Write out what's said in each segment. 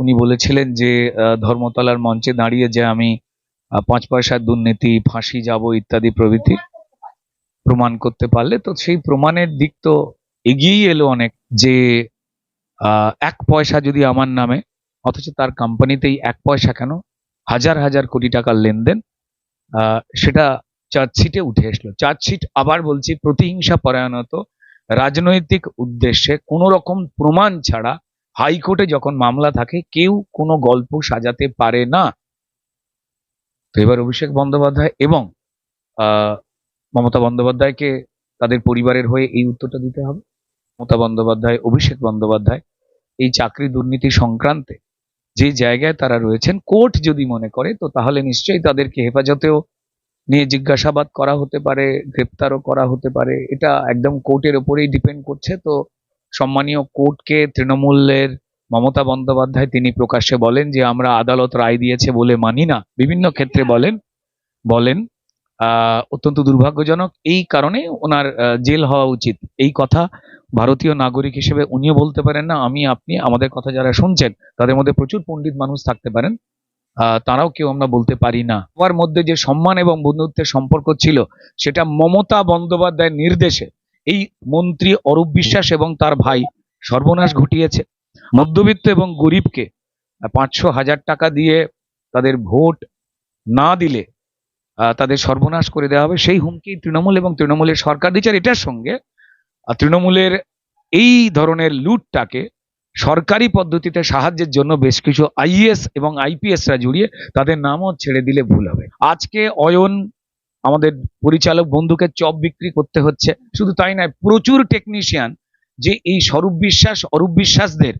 উনি বলেছিলেন যে ধর্মতলার মঞ্চে দাঁড়িয়ে যে আমি পাঁচ পয়সার দুর্নীতি, ফাঁসি যাব ইত্যাদি প্রভৃতি প্রমাণ করতে পারলে, তো সেই প্রমাণের দিক তো এগিয়েই এলো অনেক যে এক পয়সা যদি আমার নামে, অথচ তার কোম্পানিতেই এক পয়সা কেন? হাজার হাজার কোটি টাকার লেনদেন সেটা চার্জশিটে উঠে আসলো। চার্জশিট আবার বলছি, প্রতিহিংসা পরায়ণত রাজনৈতিক উদ্দেশ্যে কোনো রকম প্রমাণ ছাড়া হাইকোর্টে যখন মামলা থাকে, কেউ কোনো গল্প সাজাতে পারে না। তো এবার অভিষেক বন্দ্যোপাধ্যায় এবং মমতা বন্দ্যোপাধ্যায়কে তাদের পরিবারের হয়ে এই উত্তরটা দিতে হবে। মমতা বন্দ্যোপাধ্যায়, অভিষেক বন্দ্যোপাধ্যায় এই চাকরি দুর্নীতি সংক্রান্তে যে জায়গায় তারা রয়েছেন, কোর্ট যদি মনে করে, তো তাহলে নিশ্চয়ই তাদেরকে হেফাজতেও নিয়ে জিজ্ঞাসাবাদ করা হতে পারে, গ্রেপ্তারও করা হতে পারে। এটা একদম কোর্টের ওপরেই ডিপেন্ড করছে, তো সম্মানীয় কোর্টকে তৃণমূলের মমতা বন্দ্যোপাধ্যায় তিনি প্রকাশ্যে বলেন যে, আমরা আদালত রায় দিয়েছে বলে মানি না। বিভিন্ন ক্ষেত্রে বলেন বলেন অত্যন্ত দুর্ভাগ্যজনক। এই কারণে ওনার জেল হওয়া উচিত। এই কথা ভারতীয় নাগরিক হিসেবে উনিও বলতে পারেন না, আমি, আপনি, আমাদের কথা যারা শুনছেন, তাদের মধ্যে প্রচুর পণ্ডিত মানুষ থাকতে পারেন তারাও কেউ আমরা বলতে পারি না। সবার মধ্যে যে সম্মান এবং বন্ধুত্বের সম্পর্ক ছিল, সেটা মমতা বন্দ্যোপাধ্যায়ের নির্দেশে এই মন্ত্রী অরূপ বিশ্বাস এবং তার ভাই সর্বনাশ ঘটিয়েছে। মধ্যবিত্ত এবং গরিবকে পাঁচশো হাজার টাকা দিয়ে তাদের ভোট না দিলে তাদের সর্বনাশ করে দেওয়া হবে। সেই হুমকি তৃণমূল এবং তৃণমূলের সরকার দিচ্ছে। এটার সঙ্গে তৃণমূলের এই ধরনের লুটটাকে সরকারি পদ্ধতিতে সাহায্যের জন্য বেশ কিছু আইএস এবং আইপিএসরা জড়িয়ে তাদের নামও ছেড়ে দিলে ভুল হবে। আজকে অয়ন আমাদের পরিচালক বন্ধুকে চপ বিক্রি করতে হচ্ছে। শুধু তাই নয়, প্রচুর টেকনিশিয়ান যে এই স্বরূপ বিশ্বাস, অরূপ বিশ্বাসদের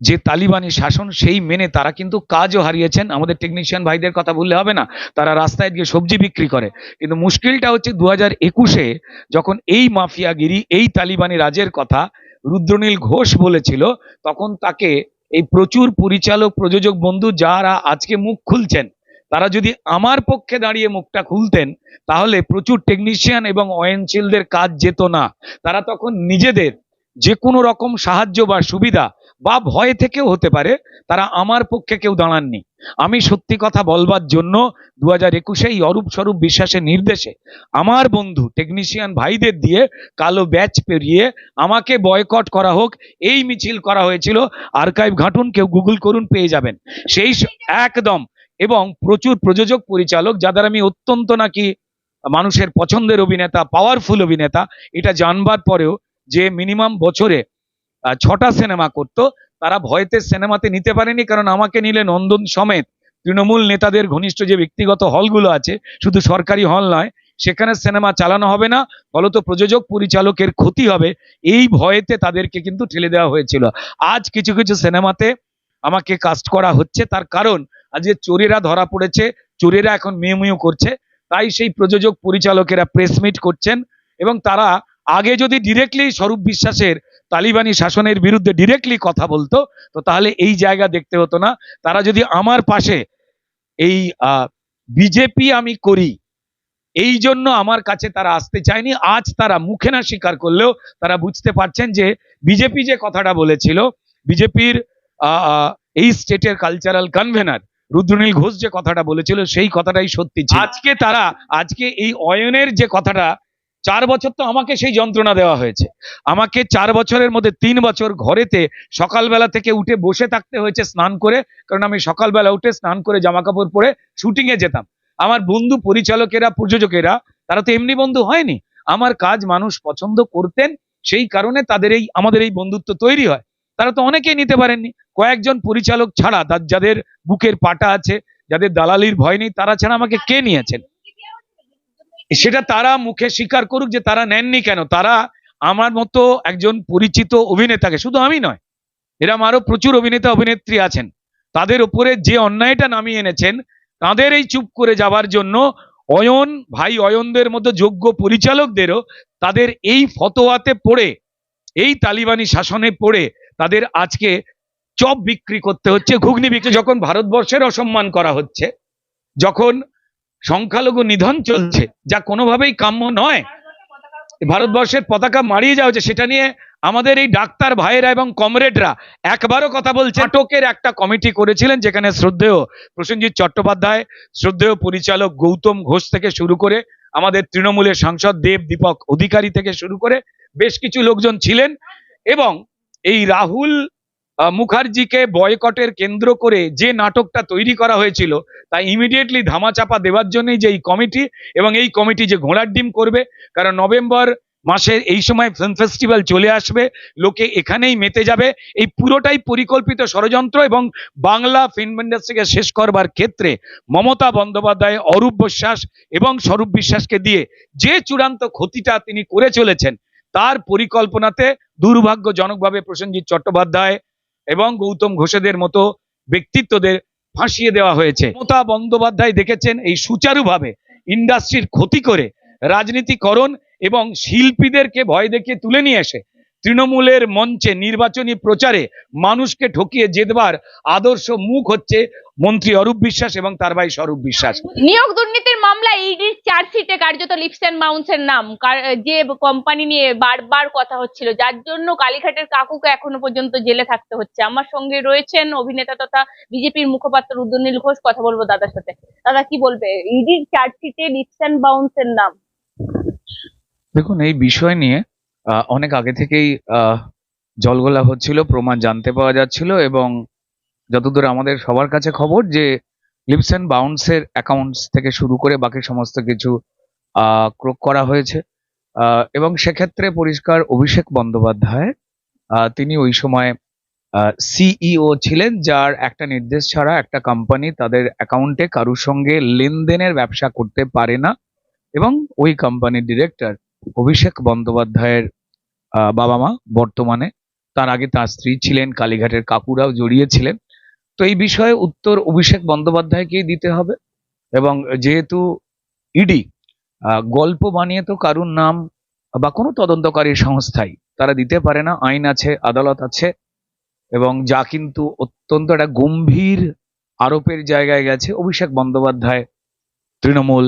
যে তালিবানি শাসন সেই মেনে তারা কিন্তু কাজও হারিয়েছেন। আমাদের টেকনিশিয়ান ভাইদের কথা বললে হবে না, তারা রাস্তায় গিয়ে সবজি বিক্রি করে। কিন্তু মুশকিলটা হচ্ছে দু হাজার একুশে যখন এই মাফিয়াগিরি, এই তালিবানি রাজের কথা রুদ্রনীল ঘোষ বলেছিল, তখন তাকে এই প্রচুর পরিচালক, প্রযোজক বন্ধু যারা আজকে মুখ খুলছেন তারা যদি আমার পক্ষে দাঁড়িয়ে মুখটা খুলতেন, তাহলে প্রচুর টেকনিশিয়ান এবং অয়নশীলদের কাজ যেত না। তারা তখন নিজেদের যে কোনো রকম সাহায্য বা সুবিধা বা ভয় থেকেও হতে পারে, তারা আমার পক্ষে কেউ দাঁড়াননি। আমি সত্যি কথা বলবার জন্য দু হাজার একুশে এই অরূপ স্বরূপ বিশ্বাসের নির্দেশে আমার বন্ধু টেকনিশিয়ান ভাইদের দিয়ে কালো ব্যাচ পেরিয়ে আমাকে বয়কট করা হোক, এই মিছিল করা হয়েছিল। আর্কাইভ ঘাটুন কেউ গুগল করুন, পেয়ে যাবেন। সেই একদম। এবং প্রচুর প্রযোজক পরিচালক যাদের আমি অত্যন্ত নাকি মানুষের পছন্দের অভিনেতা পাওয়ারফুল অভিনেতা, এটা জানবার পরেও যে মিনিমাম বছরে ছটা সিনেমা করতো, তারা ভয়তে সিনেমাতে নিতে পারেনি, কারণ আমাকে নিলে নন্দন সমেত তৃণমূল নেতাদের ঘনিষ্ঠ যে ব্যক্তিগত হলগুলো আছে, শুধু সরকারি হল নয়, সেখানে সিনেমা চালানো হবে না, ফলত প্রযোজক পরিচালকের ক্ষতি হবে, এই ভয়েতে তাদেরকে কিন্তু ঠেলে দেওয়া হয়েছিল। আজ কিছু কিছু সিনেমাতে আমাকে কাস্ট করা হচ্ছে, তার কারণ আজকে চোরেরা ধরা পড়েছে, চোরেরা এখন মেয়ে মিউ করছে। তাই সেই প্রযোজক, পরিচালকেরা প্রেস মিট করছেন এবং তারা আগে যদি ডিরেক্টলি স্বরূপ বিশ্বাসের তালিবানি শাসনের বিরুদ্ধে ডিরেক্টলি কথা বলতো, তো তাহলে এই জায়গা দেখতে হতো না। তারা যদি আমার পাশে এই বিজেপি আমি করি, এই জন্য আমার কাছে তারা আসতে চায়নি। আজ তারা মুখে না স্বীকার করলেও তারা বুঝতে পারছেন যে বিজেপি যে কথাটা বলেছিল বিজেপির এই স্টেটের কালচারাল কনভেনার রুদ্রনীল ঘোষ যে কথাটা বলেছিল, সেই কথাটাই সত্যি আজকে তারা, আজকে এই অয়নের যে কথাটা, চার বছর তো আমাকে সেই যন্ত্রণা দেওয়া হয়েছে। আমাকে চার বছরের মধ্যে তিন বছর ঘরেতে সকালবেলা থেকে উঠে বসে থাকতে হয়েছে স্নান করে, কারণ আমি সকালবেলা উঠে স্নান করে জামা কাপড় পরে শুটিং এ যেতাম। আমার বন্ধু পরিচালকেরা, প্রযোজকেরা, তারা তো এমনি বন্ধু হয়নি। আমার কাজ মানুষ পছন্দ করতেন, সেই কারণে তাদের এই, আমাদের এই বন্ধুত্ব তৈরি হয়। তারা তো অনেকেই নিতে পারেননি। কয়েকজন পরিচালক ছাড়া যাদের বুকের পাটা আছে, যাদের দালালির ভয় নেই, তারা ছাড়া আমাকে কে নিয়েছেন? সেটা তারা মুখে স্বীকার করুক যে তারা নেননি কেন। তারা আমার মতো একজন পরিচিত অভিনেতাকে, শুধু আমি নয়, এরম আরও প্রচুর অভিনেতা, অভিনেত্রী আছেন। তাদের উপরে যে অন্যায়টা নামিয়ে এনেছেন, তাদের এই চুপ করে যাবার জন্য অয়ন ভাই অয়নদের মতো যোগ্য পরিচালকদেরও তাদের এই ফতোয়াতে পড়ে, এই তালিবানি শাসনে পড়ে তাদের আজকে চপ বিক্রি করতে হচ্ছে, ঘুগনি বিক্রি, যখন ভারতবর্ষের অসম্মান করা হচ্ছে, যখন সংখ্যালঘু নিধন চলছে, যা কোনোভাবেই কাম্য নয়। ভারতবর্ষের পতাকা মারিয়ে যাওয়া হচ্ছে, সেটা নিয়ে আমাদের এই ডাক্তার ভাইয়েরা এবং কমরেডরা একবারও কথা বলছে। নাটকের একটা কমিটি করেছিলেন, যেখানে শ্রদ্ধেয় প্রসেনজিৎ চট্টোপাধ্যায়, শ্রদ্ধেয় পরিচালক গৌতম ঘোষ থেকে শুরু করে আমাদের তৃণমূলের সাংসদ দেব দীপক অধিকারী থেকে শুরু করে বেশ কিছু লোকজন ছিলেন এবং এই রাহুল মুখার্জিকে বয়কটের কেন্দ্র করে যে নাটকটা তৈরি করা হয়েছিল, তা ইমিডিয়েটলি ধামাচাপা দেওয়ার জন্যই যে এই কমিটি এবং এই কমিটি যে ঘোড়ার ডিম করবে, কারণ নভেম্বর মাসের এই সময় ফিল্ম ফেস্টিভ্যাল চলে আসবে, লোকে এখানেই মেতে যাবে। এই পুরোটাই পরিকল্পিত ষড়যন্ত্র এবং বাংলা ফিল্ম ইন্ডাস্ট্রিকে শেষ করবার ক্ষেত্রে মমতা বন্দ্যোপাধ্যায়, অরূপ বিশ্বাস এবং স্বরূপ বিশ্বাসকে দিয়ে যে চূড়ান্ত ক্ষতিটা তিনি করে চলেছেন তার পরিকল্পনাতে দুর্ভাগ্যজনকভাবে প্রসেনজিৎ চট্টোপাধ্যায় এবং গৌতম ঘোষেদের মতো ব্যক্তিত্বদের ফাঁসিয়ে দেওয়া হয়েছে। মমতা বন্দ্যোপাধ্যায় দেখেছেন এই সুচারুভাবে ইন্ডাস্ট্রির ক্ষতি করে রাজনীতিকরণ এবং শিল্পীদেরকে ভয় দেখিয়ে তুলে নিয়ে এসে তৃণমূলের মঞ্চে নির্বাচনী প্রচারে মানুষকে ঠকিয়ে জেতবার আদর্শ মুখ হচ্ছে মন্ত্রী অরূপ বিশ্বাস এবং তার ভাই স্বরূপ বিশ্বাস। নিয়োগ দুর্নীতির মামলায় ইডির চার্জশিটে কার্যত লিপস অ্যান্ড মাউন্টসের নাম। যে কোম্পানি নিয়ে বারবার কথা হচ্ছিল যার জন্য কালীঘাটের কাকুকে এখনও পর্যন্ত জেলে থাকতে হচ্ছে। আমার সঙ্গে রয়েছেন অভিনেতা তথা বিজেপির মুখপাত্র উদ্দনীল ঘোষ কথা বলব দাদার সাথে। দাদা কি বলবে? ইডির চার্জশিটে লিপস অ্যান্ড বাউন্সের নাম। দেখুন এই বিষয় নিয়ে অনেক আগে থেকেই জলগোলা হচ্ছিল, প্রমাণ জানতে পাওয়া যাচ্ছিল এবং যতদূর আমাদের সবার কাছে খবর যে লিপস অ্যান্ড বাউন্সের অ্যাকাউন্টস থেকে শুরু করে বাকি সমস্ত কিছু ক্রোক করা হয়েছে। এবং সেক্ষেত্রে পরিষ্কার অভিষেক বন্দ্যোপাধ্যায় তিনি ওই সময় সিইও ছিলেন, যার একটা নির্দেশ ছাড়া একটা কোম্পানি তাদের অ্যাকাউন্টে কারুর সঙ্গে লেনদেনের ব্যবসা করতে পারে না এবং ওই কোম্পানির ডিরেক্টর অভিষেক বন্দ্যোপাধ্যায়ের বাবা মা বর্তমানে। তার আগে তার স্ত্রী ছিলেন, কালীঘাটের কাকুরাও জড়িয়েছিলেন। তো এই বিষয়ে উত্তর অভিষেক বন্দ্যোপাধ্যায়কেই দিতে হবে এবং যেহেতু ইডি গল্প বানিয়ে তো কারুর নাম বা কোনো তদন্তকারী সংস্থাই তারা দিতে পারে না, আইন আছে, আদালত আছে এবং যা কিন্তু অত্যন্ত একটা গম্ভীর আরোপের জায়গায় গেছে। অভিষেক বন্দ্যোপাধ্যায় তৃণমূল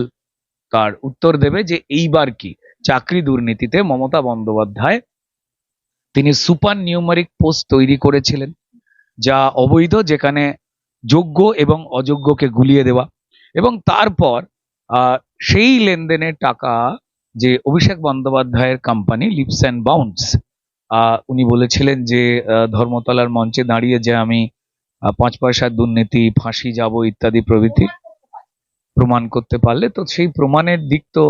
তার উত্তর দেবে যে এইবার কি? চাকরি দুর্নীতিতে মমতা বন্দ্যোপাধ্যায় তিনি সুপার নিউমারিক পোস্ট তৈরি করেছিলেন, যা অবৈধ, যেখানে যোগ্য এবং অযোগ্যকে গুলিয়ে দেওয়া এবং তারপর সেই লেনদেনের টাকা যে অভিষেক বন্দ্যোপাধ্যায়ের কোম্পানি লিপস অ্যান্ড বাউন্স উনি বলেছিলেন যে ধর্মতলার মঞ্চে দাঁড়িয়ে যে আমি পাঁচ পয়সার দুর্নীতি, ফাঁসি, যাব ইত্যাদি প্রভৃতি প্রমাণ করতে পারলে, তো সেই প্রমাণের দিক তো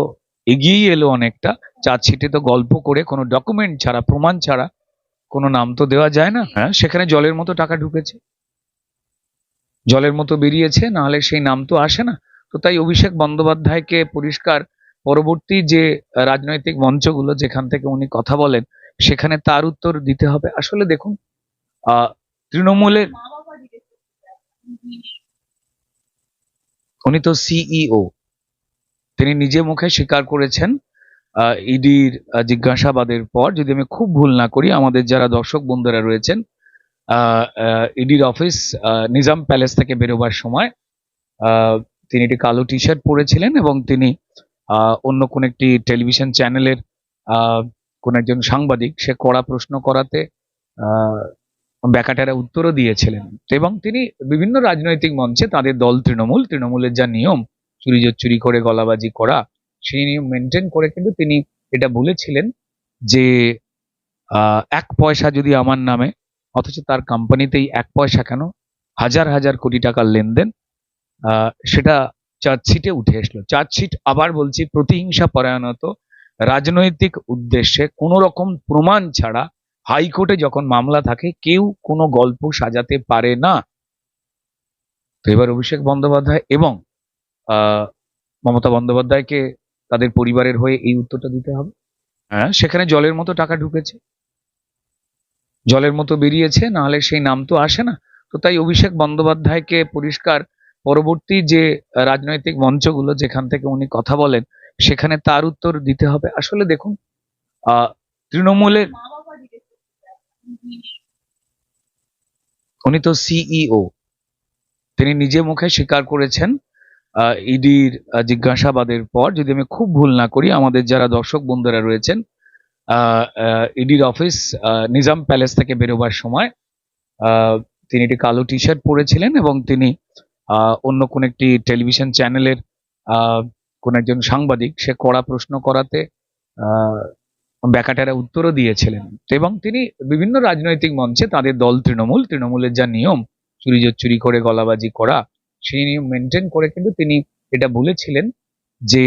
এগিয়েই এলো অনেকটা। চার্জশিটে তো গল্প করে, কোনো ডকুমেন্ট ছাড়া, প্রমাণ ছাড়া কোনো নাম তো দেওয়া যায় না। হ্যাঁ সেখানে জলের মতো টাকা ঢুকেছে। জলের মতো বেরিয়েছে নাহলে সেই নাম তো আসে না। তো তাই অভিষেক বন্দ্যোপাধ্যায়কে পরিষ্কার পরবর্তী যে রাজনৈতিক মঞ্চগুলো যেখান থেকে উনি কথা বলেন, সেখানে তার উত্তর দিতে হবে। আসলে দেখুন তৃণমূলের উনি তো সিইও তিনি নিজে মুখে স্বীকার করেছেন ইডির জিজ্ঞাসাবাদের পর। যদি আমি খুব ভুল না করি, আমাদের যারা দর্শক বন্ধুরা রয়েছেন ইডির অফিস নিজাম প্যালেস থেকে বেরোবার সময় তিনি একটি কালো টি শার্ট পরেছিলেন এবং তিনি অন্য কোন একটি টেলিভিশন চ্যানেলের কোন একজন সাংবাদিক, সে কড়া প্রশ্ন করাতে ব্যাকাটারা উত্তরও দিয়েছিলেন। এবং তিনি বিভিন্ন রাজনৈতিক মঞ্চে তাদের দল তৃণমূল, তৃণমূলের যা নিয়ম চুরি চুরি করে, গলাবাজি করা, সেই নিয়ম মেনটেন করে কিন্তু তিনি এটা বলেছিলেন যে এক পয়সা যদি আমার নামে, অথচ তার কোম্পানিতেই এক পয়সা কেন? হাজার হাজার কোটি টাকার লেনদেন সেটা চার্জশিটে উঠে আসলো চার্জশিট আবার বলছি, প্রতিহিংসা পরায়ণত রাজনৈতিক উদ্দেশ্যে কোনো রকম প্রমাণ ছাড়া হাইকোর্টে যখন মামলা থাকে, কেউ কোনো গল্প সাজাতে পারে না। তো এবার অভিষেক বন্দ্যোপাধ্যায় এবং মমতা বন্দ্যোপাধ্যায়কে তাদের পরিবারের হয়ে এই উত্তরটা দিতে হবে। হ্যাঁ। সেখানে জলের মতো টাকা ঢুকেছে। জলের মতো বেরিয়েছে নাহলে সেই নাম তো আসে না। তো তাই অভিষেক বন্দ্যোপাধ্যায়কে পরিষ্কার পরবর্তী যে রাজনৈতিক মঞ্চগুলো যেখান থেকে উনি কথা বলেন সেখানে তার উত্তর দিতে হবে। আসলে দেখুন আহ তৃণমূলের উনি তো সিইও তিনি নিজে মুখে স্বীকার করেছেন ইডির জিজ্ঞাসাবাদের পর যদি আমি খুব ভুল না করি, আমাদের যারা দর্শক বন্ধুরা রয়েছেন ইডির অফিস নিজাম প্যালেস থেকে বেরোবার সময় তিনি একটি কালো টি শার্ট পরেছিলেন এবং তিনি অন্য কোন একটি টেলিভিশন চ্যানেলের কোন একজন সাংবাদিক, সে কড়া প্রশ্ন করাতে ব্যাকাটারা উত্তরও দিয়েছিলেন। এবং তিনি বিভিন্ন রাজনৈতিক মঞ্চে তাদের দল তৃণমূল, তৃণমূলের যা নিয়ম চুরি চুরি করে, গলাবাজি করা সেই নিয়ম মেনটেন করে কিন্তু তিনি এটা বলেছিলেন যে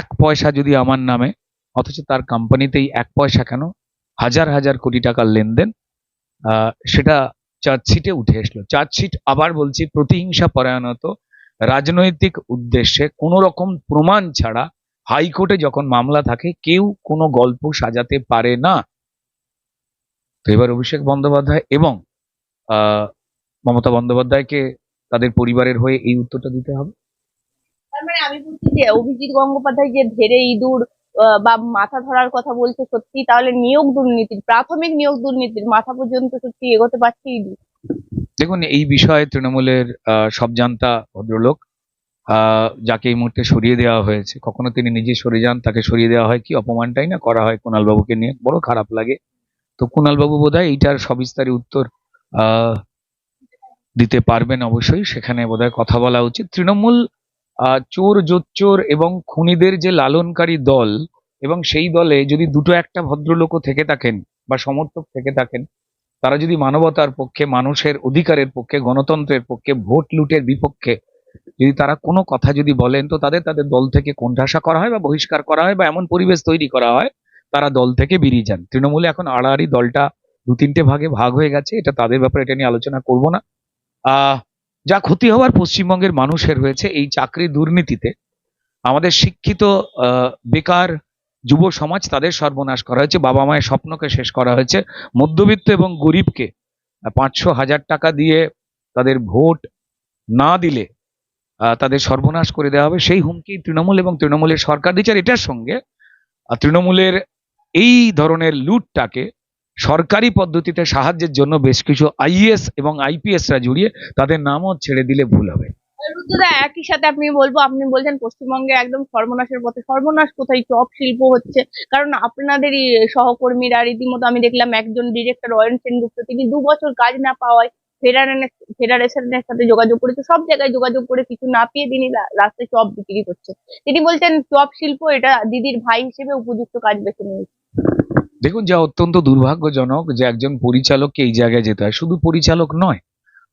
এক পয়সা যদি আমার নামে, অথচ তার কোম্পানিতেই এক পয়সা কেন? হাজার হাজার কোটি টাকার লেনদেন সেটা চার্জশিটে উঠে এসলো। চার্জশিট আবার বলছি, প্রতিহিংসা পরায়ণত রাজনৈতিক উদ্দেশ্যে কোনো রকম প্রমাণ ছাড়া হাইকোর্টে যখন মামলা থাকে, কেউ কোনো গল্প সাজাতে পারে না। তো এবার অভিষেক বন্দ্যোপাধ্যায় এবং মমতা বন্দ্যোপাধ্যায়কে তাদের পরিবারের হয়ে এই উত্তরটা দিতে হবে? তার মানে আমি বলছি যে অভিজিৎ গঙ্গোপাধ্যায় যে ধেরে ইঁদুর বা মাথা ধরার কথা বলছে সত্যি তাহলে নিয়োগ দুর্নীতির প্রাথমিক নিয়োগ দুর্নীতির মাথা পর্যন্ত সত্যি এগোতে পারছে ইডি দেখুন এই বিষয়ে তৃণমূলের আহ, সব জানতা ভদ্রলোক। আহ, যাকে এই মুহূর্তে সরিয়ে দেওয়া হয়েছে কখনো তিনি নিজে সরে যান তাকে সরিয়ে দেওয়া হয় কি? অপমানটাই না করা হয় কুণাল বাবুকে নিয়ে? বড় খারাপ লাগে। তো কুণাল বাবু বোধহয় এইটার সবিস্তারে উত্তর আহ, দিতে পারবেন অবশ্যই, সেখানে বোধহয় কথা বলা উচিত। তৃণমূল চোর জোচ্চোর এবং খুনিদের যে লালনকারী দল এবং সেই দলে যদি দুটো একটা ভদ্রলোকও থেকে থাকেন বা সমর্থক থেকে থাকেন, তারা যদি মানবতার পক্ষে, মানুষের অধিকারের পক্ষে, গণতন্ত্রের পক্ষে, ভোট লুটের বিপক্ষে যদি তারা কোনো কথা যদি বলেন, তো তাদের তাদের দল থেকে কোণঠাসা করা হয় বা বহিষ্কার করা হয় বা এমন পরিবেশ তৈরি করা হয়, তারা দল থেকে বেরিয়ে যান। তৃণমূলে এখন আড়াআড়ি দলটা দু তিনটে ভাগে ভাগ হয়ে গেছে, এটা তাদের ব্যাপারে এটা নিয়ে আলোচনা করব না। যা ক্ষতি হওয়ার পশ্চিমবঙ্গের মানুষের হয়েছে এই চাকরি দুর্নীতিতে। আমাদের শিক্ষিত বেকার যুব সমাজ তাদের সর্বনাশ করা হয়েছে। বাবা মায়ের স্বপ্নকে শেষ করা হয়েছে। মধ্যবিত্ত এবং গরিবকে পাঁচশো হাজার টাকা দিয়ে তাদের ভোট না দিলে তাদের সর্বনাশ করে দেওয়া হবে। সেই হুমকি তৃণমূল এবং তৃণমূলের সরকার দিচ্ছে। আর এটার সঙ্গে তৃণমূলের এই ধরনের লুটটাকে সরকারি পদ্ধতিতে সাহায্যের জন্য বেশ কিছু আইএস এবং আইপিএসরা জুড়িয়ে তাদের নামও ছেড়ে দিলে ভুল হবে। একই সাথে আপনি বলব, আপনি বলছেন পশ্চিমবঙ্গে একদম সর্বনাশের পথে। সর্বনাশ কোথায়? চপ শিল্প হচ্ছে। কারণ আপনাদেরই সহকর্মীরা রীতিমতো আমি দেখলাম একজন ডিরেক্টর অয়ন সেনগুপ্ত, তিনি দু বছর কাজ না পাওয়ায় ফেডারেশনের সাথে যোগাযোগ করেছে। সব জায়গায় যোগাযোগ করে কিছু না পেয়ে তিনি রাস্তায় চপ বিক্রি করছে তিনি বলছেন চপ শিল্প এটা দিদির ভাই হিসেবে উপযুক্ত কাজ বেছে নিয়েছে। দেখুন, যা অত্যন্ত দুর্ভাগ্যজনক যে একজন পরিচালককে এই জায়গায় যেতে হয়। শুধু পরিচালক নয়,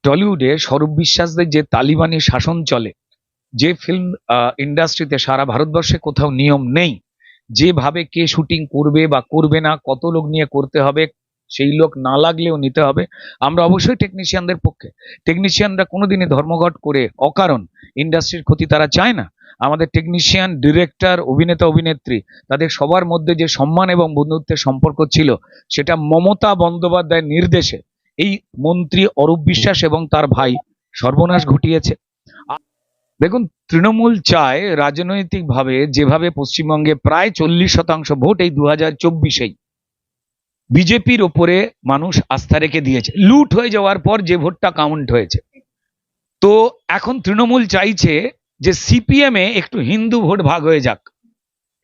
টলিউডে স্বরূপ বিশ্বাসদের যে তালিবানি শাসন চলে, যে ফিল্ম ইন্ডাস্ট্রিতে সারা ভারতবর্ষে কোথাও নিয়ম নেই, যেভাবে কে শুটিং করবে বা করবে না, কত লোক নিয়ে করতে হবে, সেই লোক না লাগলেও নিতে হবে, আমরা অবশ্যই টেকনিশিয়ানদের পক্ষে। টেকনিশিয়ানরা কোনোদিনই ধর্মঘট করে অকারণ ইন্ডাস্ট্রির ক্ষতি তারা চায় না। আমাদের টেকনিশিয়ান ডিরেক্টর অভিনেতা, অভিনেত্রী, তাদের সবার মধ্যে যে সম্মান এবং বন্ধুত্বের সম্পর্ক ছিল, সেটা মমতা বন্দ্যোপাধ্যায়ের নির্দেশে এই মন্ত্রী অরূপ বিশ্বাস এবং তার ভাই সর্বনাশ ঘটিয়েছে। দেখুন, তৃণমূল চায় রাজনৈতিকভাবে যেভাবে পশ্চিমবঙ্গে প্রায় চল্লিশ শতাংশ ভোট এই দু হাজার চব্বিশেই, বিজেপির ওপরে মানুষ আস্থা রেখে দিয়েছে। লুট হয়ে যাওয়ার পর যে ভোটটা কাউন্ট হয়েছে। তো এখন তৃণমূল চাইছে যে সিপিএম একটু হিন্দু ভোট ভাগ হয়ে যাক।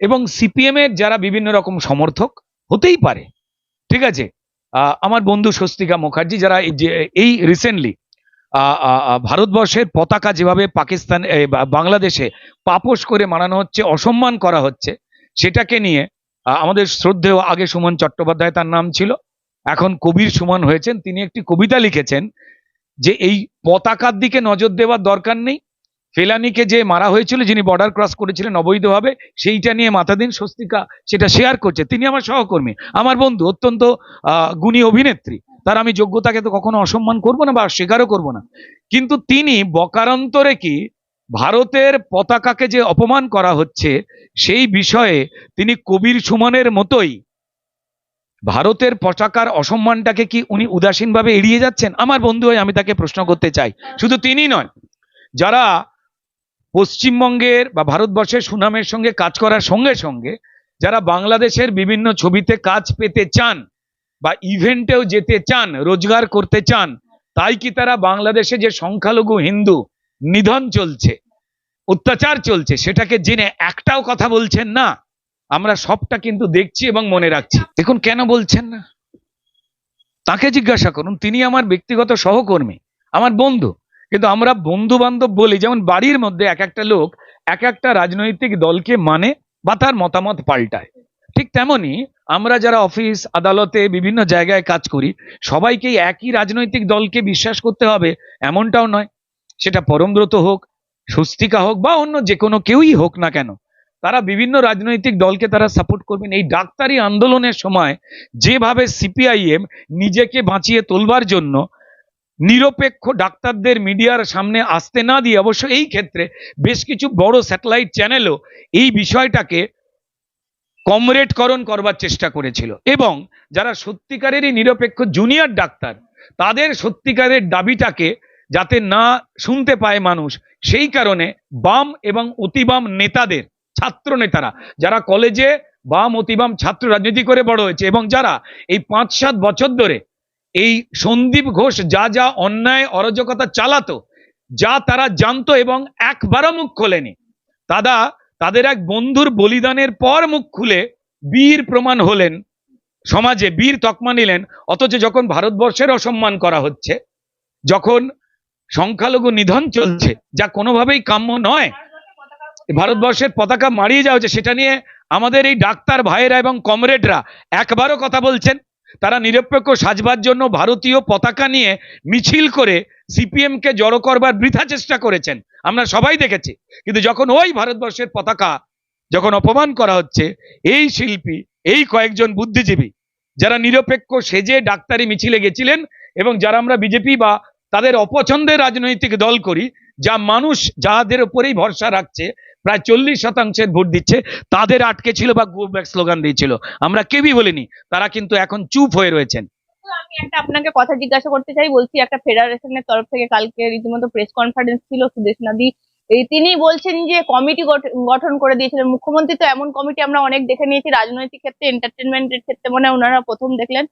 এবং সিপিএম এর যারা বিভিন্ন রকম সমর্থক, হতেই পারে। ঠিক আছে? আমার বন্ধু স্বস্তিকা মুখার্জি, যারা এই রিসেন্টলি ভারতবর্ষের পতাকা যেভাবে পাকিস্তান বাংলাদেশে পাপোশ করে মানানো হচ্ছে, অসম্মান করা হচ্ছে, সেটাকে নিয়ে আমাদের শ্রদ্ধেয় আগে সুমন চট্টোপাধ্যায় তার নাম ছিল, এখন কবির সুমন হয়েছেন, তিনি একটি কবিতা লিখেছেন যে, এই পতাকার দিকে নজর দেওয়ার দরকার নেই ফেলানিকে যে মারা হয়েছিল, যিনি বর্ডার ক্রস করেছিলেন অবৈধভাবে, সেইটা নিয়ে মাথা দিন স্বস্তিকা সেটা শেয়ার করছে। তিনি আমার সহকর্মী, আমার বন্ধু, অত্যন্ত গুণী অভিনেত্রী। তার আমি যোগ্যতাকে তো কখনো অসম্মান করব না বা স্বীকারও করব না। কিন্তু তিনি বকারান্তরে কি ভারতের পতাকাকে যে অপমান করা হচ্ছে, সেই বিষয়ে তিনি কবির সুমনের মতোই ভারতের পতাকার অসম্মানটাকে কি উনি উদাসীনভাবে এড়িয়ে যাচ্ছেন? আমার বন্ধু হয়ে আমি তাকে প্রশ্ন করতে চাই। শুধু তিনি নয়, যারা পশ্চিমবঙ্গের বা ভারতবর্ষের সুনামের সঙ্গে কাজ করার সঙ্গে সঙ্গে যারা বাংলাদেশের বিভিন্ন ছবিতে কাজ পেতে চান বা ইভেন্টেও যেতে চান, রোজগার করতে চান, তাই কি তারা বাংলাদেশে যে সংখ্যালঘু হিন্দু নিধন চলছে, অত্যাচার চলছে, সেটাকে জেনে একটাও কথা বলছেন না? আমরা সবটা কিন্তু দেখছি এবং মনে রাখছি। দেখুন, কেন বলছেন না? তাকে জিজ্ঞাসা করুন। তিনি আমার ব্যক্তিগত সহকর্মী, আমার বন্ধু। কিন্তু আমরা বন্ধু বান্ধব বলি, যেমন বাড়ির মধ্যে এক একটা লোক এক একটা রাজনৈতিক দলকে মানে বা তার মতামত পাল্টায়। ঠিক তেমনি আমরা যারা অফিস, আদালতে বিভিন্ন জায়গায় কাজ করি, সবাইকেই একই রাজনৈতিক দলকে বিশ্বাস করতে হবে, এমনটাও নয়। সেটা পরমব্রত হোক, স্বস্তিকা হোক বা অন্য যে কোনো কেউই হোক না কেন, তারা বিভিন্ন রাজনৈতিক দলকে তারা সাপোর্ট করবেন। এই ডাক্তারি আন্দোলনের সময় যেভাবে সিপিআইএম নিজেকে বাঁচিয়ে তোলবার জন্য নিরপেক্ষ ডাক্তারদের মিডিয়ার সামনে আসতে না দিয়ে অবশ্য এই ক্ষেত্রে বেশ কিছু বড় স্যাটেলাইট চ্যানেলও এই বিষয়টাকে কমরেডকরণ করবার চেষ্টা করেছিল। এবং যারা সত্যিকারেরই নিরপেক্ষ জুনিয়র ডাক্তার, তাদের সত্যিকারের দাবিটাকে যাতে না শুনতে পায় মানুষ, সেই কারণে বাম এবং অতিবাম নেতাদের, ছাত্র নেতারা, যারা কলেজে বাম, অতিবাম ছাত্র রাজনীতি করে বড় হয়েছে এবং যারা এই পাঁচ সাত বছর ধরে এই সন্দীপ ঘোষ যা যা অন্যায় অরাজকতা চালাতো, যা তারা জানতো এবং একবারও মুখ খোলেনি। তারা তাদের এক বন্ধুর বলিদানের পর মুখ খুলে বীর প্রমাণ হলেন, সমাজে বীর তকমা নিলেন, অথচ যখন ভারতবর্ষের অসম্মান করা হচ্ছে, যখন সংখ্যালঘু নিধন চলছে, যা কোনোভাবেই কাম্য নয়, ভারতবর্ষের পতাকা মারিয়ে যাওয়া হচ্ছে, সেটা নিয়ে আমাদের এই ডাক্তার ভাইয়েরা এবং কমরেডরা একবারও কথা বলছেন তারা নিরপেক্ষ সাজবার জন্য ভারতীয় পতাকা নিয়ে মিছিল করে সিপিএম কে জড়ো করবার বৃথা চেষ্টা করেছেন। আমরা সবাই দেখেছি। কিন্তু যখন ওই ভারতবর্ষের পতাকা যখন অপমান করা হচ্ছে, এই শিল্পী, এই কয়েকজন বুদ্ধিজীবী যারা নিরপেক্ষ সেজে ডাক্তারি মিছিলে গেছিলেন এবং যারা আমরা বিজেপি বা তাদের অপছন্দের রাজনৈতিক দল করি, যা মানুষ যাদের উপরেই ভরসা রাখছে প্রায় চল্লিশ শতাংশের ভোট দিচ্ছে। তাদের আটকে ছিল বা গো ব্যাক স্লোগান দিয়েছিল। আমরা কেউই বলিনি, তারা কিন্তু এখন চুপ হয়ে রয়েছেন। আমি একটা আপনাকে কথা জিজ্ঞাসা করতে একটা সুদেশ নাদি। তিনি বলছেন যে কমিটি গঠন করে দিয়েছিলেন। মুখ্যমন্ত্রী তো এমন কমিটি আমরা অনেক দেখে নিয়েছি, রাজনৈতিক ক্ষেত্রে ক্ষেত্রে মনে হয় ওনারা প্রথম দেখলেন।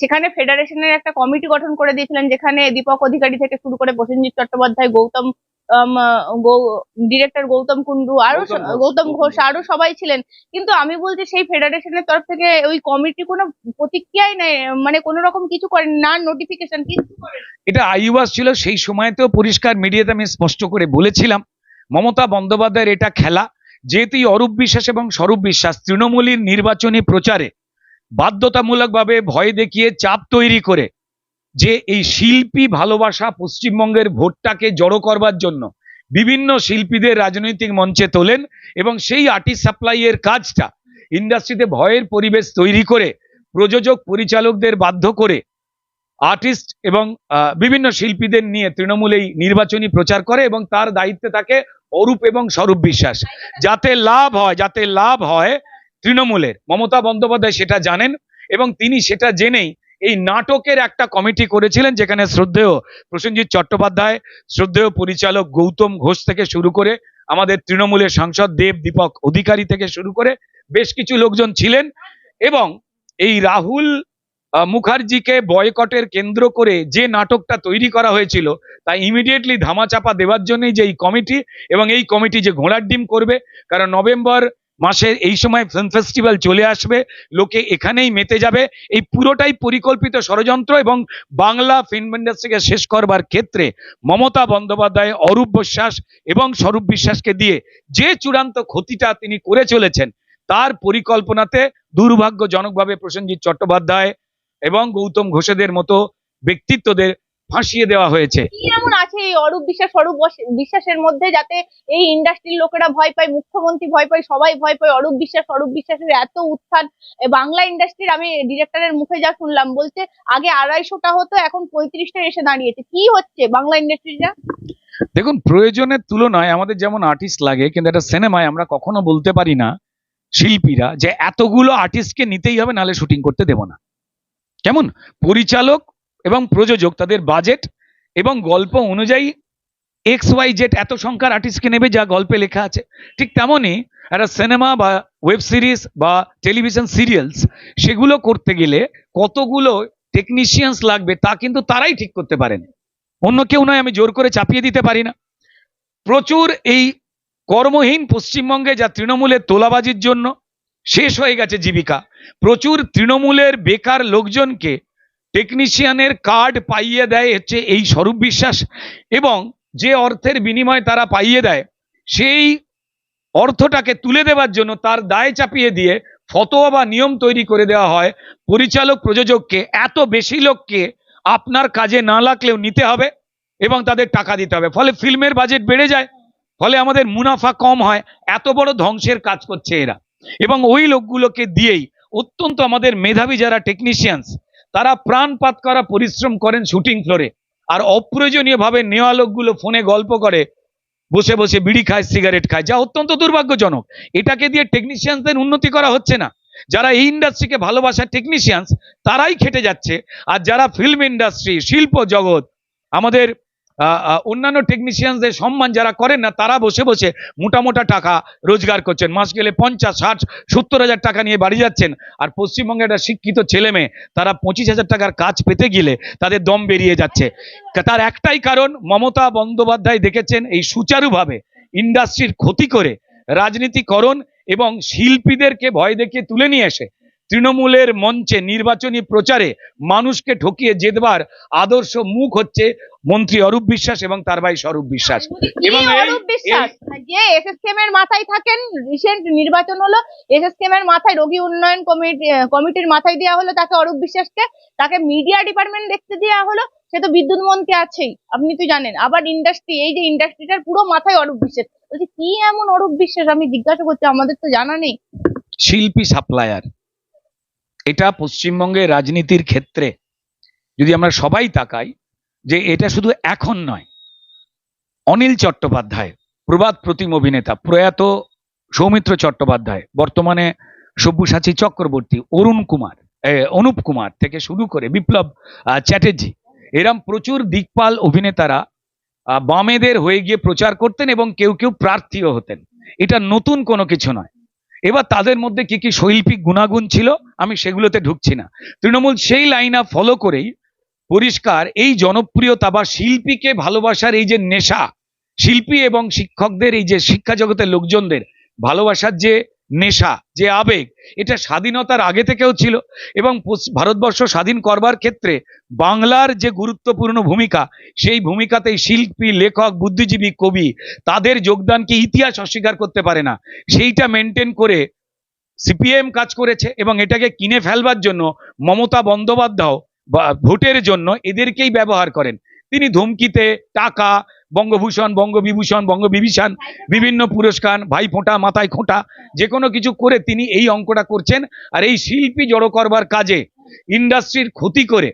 সেখানে ফেডারেশনের একটা কমিটি গঠন করে দিয়েছিলেন, যেখানে দীপক অধিকারী থেকে শুরু করে প্রসেনজিৎ চট্টোপাধ্যায়, গৌতম ডিরেক্টর গৌতম কুন্ডু আরও গৌতম ঘোষ। আরও সবাই ছিলেন। কিন্তু আমি বলছি সেই ফেডারেশনের তরফ থেকে ওই কমিটি কোনো প্রতিক্রিয়াই নেই মানে কোনো রকম কিছু করেন না নোটিফিকেশন কিছু করেন। এটা আইওয়াস ছিল সেই সময়তেও পরিষ্কার মিডিয়াতে আমি স্পষ্ট করে বলেছিলাম মমতা বন্দ্যোপাধ্যায়ের এটা খেলা যেহেতু এই অরূপ বিশ্বাস এবং স্বরূপ বিশ্বাস তৃণমূলীর নির্বাচনী প্রচারে বাধ্যতামূলকভাবে ভয় দেখিয়ে চাপ তৈরি করে যে এই শিল্পী ভালোবাসা পশ্চিমবঙ্গের ভোটটাকে জড়ো করবার জন্য বিভিন্ন শিল্পীদের রাজনৈতিক মঞ্চে তোলেন এবং সেই আর্টিস্ট সাপ্লাইয়ের কাজটা ইন্ডাস্ট্রিতে ভয়ের পরিবেশ তৈরি করে প্রযোজক পরিচালকদের বাধ্য করে আর্টিস্ট এবং বিভিন্ন শিল্পীদের নিয়ে তৃণমূল এই নির্বাচনী প্রচার করে এবং তার দায়িত্বে থাকে অরূপ এবং স্বরূপ বিশ্বাস। যাতে লাভ হয়, যাতে লাভ হয় তৃণমূলের। মমতা বন্দ্যোপাধ্যায় সেটা জানেন এবং তিনি সেটা জেনেই এই নাটকের একটা কমিটি করেছিলেন, যেখানে শ্রদ্ধেয় প্রসেনজিৎ চট্টোপাধ্যায়, শ্রদ্ধেয় পরিচালক গৌতম ঘোষ থেকে শুরু করে আমাদের তৃণমূলের সাংসদ দেব দীপক অধিকারী থেকে শুরু করে বেশ কিছু লোকজন ছিলেন এবং এই রাহুল মুখার্জিকে বয়কটের কেন্দ্র করে যে নাটকটা তৈরি করা হয়েছিল, তা ইমিডিয়েটলি ধামাচাপা দেওয়ার জন্যই যে এই কমিটি এবং এই কমিটি যে ঘোড়ার ডিম করবে, কারণ নভেম্বর মাসের এই সময় ফিল্ম ফেস্টিভ্যাল চলে আসবে, লোকে এখানেই মেতে যাবে। এই পুরোটাই পরিকল্পিত ষড়যন্ত্র এবং বাংলা ফিল্ম ইন্ডাস্ট্রিকে শেষ করবার ক্ষেত্রে মমতা বন্দ্যোপাধ্যায়, অরূপ বিশ্বাস এবং স্বরূপ বিশ্বাসকে দিয়ে যে চূড়ান্ত ক্ষতিটা তিনি করে চলেছেন, তার পরিকল্পনাতে দুর্ভাগ্যজনকভাবে প্রসেনজিৎ চট্টোপাধ্যায় এবং গৌতম ঘোষেদের মতো ব্যক্তিত্বদের ফাঁসিয়ে দেওয়া হয়েছে। এমন আছে এই অরূপ বিশ্বাস? স্বরূপ বস- বিশ্বাসের মধ্যে যাতে এই ইন্ডাস্ট্রির লোকেরা ভয় পায় মুখ্যমন্ত্রী ভয় পায় সবাই ভয় পায় অরূপ বিশ্বাস অরূপ বিশ্বাসের এত উত্থান। বাংলা ইন্ডাস্ট্রির আমি ডিরেক্টরের মুখে যা শুনলাম বলছে আগে আড়াইশোটা হতো এখন পঁয়ত্রিশটা এসে দাঁড়িয়েছে। কি হচ্ছে বাংলা ইন্ডাস্ট্রিটা? দেখুন প্রয়োজনের তুলনায় আমাদের যেমন আর্টিস্ট লাগে কিন্তু একটা সিনেমায় আমরা কখনো বলতে পারি না শিল্পীরা যে এতগুলো আর্টিস্টকে নিতেই হবে নাহলে শুটিং করতে দেব না। কেমন? পরিচালক এবং প্রযোজক তাদের বাজেট এবং গল্প অনুযায়ী এক্স ওয়াই জেড এত সংখ্যার আর্টিস্টকে নেবে যা গল্পে লেখা আছে। ঠিক তেমনই একটা সিনেমা বা ওয়েব সিরিজ বা টেলিভিশন সিরিয়ালস সেগুলো করতে গেলে কতগুলো টেকনিশিয়ানস লাগবে তা কিন্তু তারাই ঠিক করতে পারেন। অন্য কেউ নয়, আমি জোর করে চাপিয়ে দিতে পারি না। প্রচুর এই কর্মহীন পশ্চিমবঙ্গে যা তৃণমূলের তোলাবাজির জন্য শেষ হয়ে গেছে জীবিকা। প্রচুর তৃণমূলের বেকার লোকজনকে টেকনিশিয়ানের কার্ড পাইয়ে দেয় হচ্ছে এই স্বরূপ বিশ্বাস এবং যে অর্থের বিনিময়ে তারা পাইয়ে দেয়, সেই অর্থটাকে তুলে দেওয়ার জন্য তার দায় চাপিয়ে দিয়ে ফতোয়া বা নিয়ম তৈরি করে দেওয়া হয়। পরিচালক প্রযোজককে এত বেশি লোককে আপনার কাজে না লাগলেও নিতে হবে এবং তাদের টাকা দিতে হবে। ফলে ফিল্মের বাজেট বেড়ে যায়, ফলে আমাদের মুনাফা কম হয়, এত বড় ধ্বংসের কাজ করছে এরা। এবং ওই লোকগুলোকে দিয়েই অত্যন্ত আমাদের মেধাবী যারা টেকনিশিয়ানস তারা প্রাণপাত করা, পরিশ্রম করেন শুটিং ফ্লোরে। আর অপ্রয়োজনীয়ভাবে নেওয়া লোকগুলো ফোনে গল্প করে, বসে বসে বিড়ি খায়, সিগারেট খায়, যা অত্যন্ত দুর্ভাগ্যজনক। এটাকে দিয়ে টেকনিশিয়ানদের উন্নতি করা হচ্ছে না। যারা এই ইন্ডাস্ট্রিকে ভালোবাসার টেকনিশিয়ানস তারাই খেটে যাচ্ছে। আর যারা ফিল্ম ইন্ডাস্ট্রি শিল্প জগৎ, আমাদের অন্যান্য টেকনিশিয়ানসদের সম্মান যারা করেন না, তারা বসে বসে মোটা মোটা টাকা রোজগার করছেন। মাস গেলে পঞ্চাশ, ষাট, সত্তর হাজার টাকা নিয়ে বাড়ি যাচ্ছেন। আর পশ্চিমবঙ্গে একটা শিক্ষিত ছেলে মেয়ে, তারা পঁচিশ হাজার টাকার কাজ পেতে গেলে তাদের দম বেরিয়ে যাচ্ছে। তার একটাই কারণ, মমতা বন্দ্যোপাধ্যায় দেখেছেন এই সুচারুভাবে ইন্ডাস্ট্রির ক্ষতি করে রাজনীতিকরণ এবং শিল্পীদেরকে ভয় দেখিয়ে তুলে নিয়ে এসে। তৃণমূলের মঞ্চে নির্বাচনী প্রচারে মানুষকে ঠকিয়ে জেতবার আদর্শ মুখ হচ্ছে মন্ত্রী অরূপ বিশ্বাস এবং তার ভাই স্বরূপ বিশ্বাস। এবং যে এসএসকেএম এর মাথায় থাকেন রিসেন্ট নির্বাচন হলো এসএসকেএম এর মাথায় রোগী উন্নয়ন কমিটি কমিটির মাথায় দেওয়া হলো তাকে অরূপ বিশ্বাসকে। তাকে মিডিয়া ডিপার্টমেন্ট দেখতে দেওয়া হলো সে তো বিদ্যুৎ মন্ত্রী আছেই আপনি তো জানেন। আবার ইন্ডাস্ট্রি এই যে ইন্ডাস্ট্রিটার পুরো মাথায় অরূপ বিশ্বাস। বলছি কি এমন অরূপ বিশ্বাস? আমি জিজ্ঞাসা করছি আমাদের তো জানা নেই। শিল্পী সাপ্লায়ার। এটা পশ্চিমবঙ্গের রাজনীতির ক্ষেত্রে যদি আমরা সবাই তাকাই যে এটা শুধু এখন নয়, অনিল চট্টোপাধ্যায় প্রবাদ প্রতিম অভিনেতা, প্রয়াত সৌমিত্র চট্টোপাধ্যায়, বর্তমানে সব্যসাচী চক্রবর্তী, অরুণ কুমার অনুপ কুমার থেকে শুরু করে বিপ্লব চ্যাটার্জি, এরম প্রচুর দিকপাল অভিনেতারা বামেদের হয়ে গিয়ে প্রচার করতেন এবং কেউ কেউ প্রার্থীও হতেন। এটা নতুন কোনো কিছু নয়। এবার তাদের মধ্যে কি কি শৈল্পিক গুণাগুণ ছিল, আমি সেগুলোতে ঢুকছি না। তৃণমূল সেই লাইন ফলো করেই পরিষ্কার এই জনপ্রিয়তা বা শিল্পীকে ভালোবাসার এই যে নেশা, শিল্পী এবং শিক্ষকদের এই যে শিক্ষা জগতের লোকজনদের ভালোবাসার যে নেশা, যে আবেগ, এটা স্বাধীনতার আগে থেকেও ছিল এবং ভারতবর্ষ স্বাধীন করবার ক্ষেত্রে বাংলার যে গুরুত্বপূর্ণ ভূমিকা, সেই ভূমিকাতেই শিল্পী, লেখক, বুদ্ধিজীবী, কবি তাদের যোগদানকে ইতিহাস অস্বীকার করতে পারে না। সেইটা মেনটেন করে সিপিএম কাজ করেছে এবং এটাকে কিনে ফেলবার জন্য মমতা বন্দ্যোপাধ্যায় ভোটের জন্য এদেরকেই ব্যবহার করেন। তিনি ধমকিতে টাকা বঙ্গভূষণ, বঙ্গবিভূষণ, বঙ্গবিভীষণ, বিভিন্ন পুরস্কার ভাইফোঁটা মাথায় খোঁটা, যে কোনো কিছু করে তিনি এই অঙ্কটা করছেন। আর এই শিল্পী জড়ো করবার কাজে, ইন্ডাস্ট্রির ক্ষতি করে,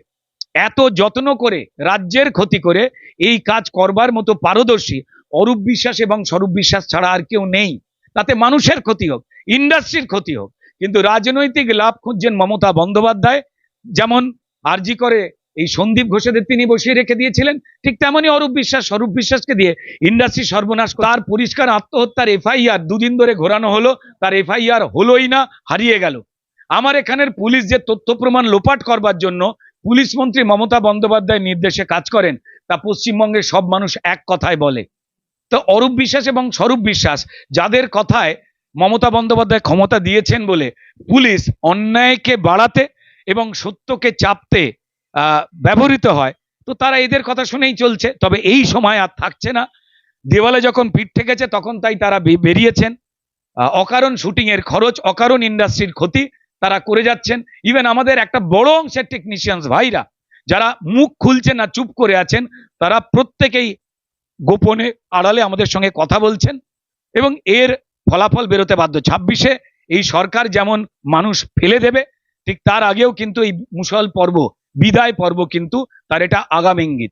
এত যত্ন করে, রাজ্যের ক্ষতি করে, এই কাজ করবার মতো পারদর্শী, অরূপ বিশ্বাস এবং স্বরূপ বিশ্বাস ছাড়া আর কেউ নেই। তাতে মানুষের ক্ষতি হোক, ইন্ডাস্ট্রির ক্ষতি হোক, কিন্তু রাজনৈতিক লাভ খুঁজছেন মমতা বন্দ্যোপাধ্যায়। যেমন আরজি করে এই সন্দীপ ঘোষেদের তিনি বসিয়ে রেখে দিয়েছিলেন ঠিক তেমনই অরূপ বিশ্বাস, স্বরূপ বিশ্বাসকে দিয়ে ইন্ডাস্ট্রি সর্বনাশ। তার পরিষ্কার আত্মহত্যার এফআইআর দুদিন ধরে ঘোরানো হলো, তার এফআইআর হলোই না, হারিয়ে গেল আমার এখানের পুলিশ যে তথ্য প্রমাণ লোপাট করবার জন্য পুলিশ মন্ত্রী মমতা বন্দ্যোপাধ্যায় নির্দেশে কাজ করেন, তা পশ্চিমবঙ্গের সব মানুষ এক কথায় বলে তো অরূপ বিশ্বাস এবং স্বরূপ বিশ্বাস যাদের কথায় মমতা বন্দ্যোপাধ্যায় ক্ষমতা দিয়েছেন বলে পুলিশ অন্যায়কে বাড়াতে এবং সত্যকে চাপতে ব্যবহৃত হয়। তো তারা এদের কথা শুনেই চলছে। তবে এই সময় আর থাকছে না। দেওয়ালে যখন পিঠ ঠেকেছে, তখন তাই তারা বেরিয়েছেন। অকারণ শুটিং এর খরচ, অকারণ ইন্ডাস্ট্রির ক্ষতি তারা করে যাচ্ছেন। ইভেন আমাদের একটা বড় অংশের টেকনিশিয়ানস ভাইরা, যারা মুখ খুলছে না, চুপ করে আছেন, তারা প্রত্যেকেই গোপনে আড়ালে আমাদের সঙ্গে কথা বলছেন এবং এর ফলাফল বেরোতে বাধ্য। ছাব্বিশে এই সরকার যেমন মানুষ ফেলে দেবে, ঠিক তার আগেও কিন্তু এই মুসল পর্ব বিদায় পর্ব কিন্তু তার এটা আগাম ইঙ্গিত।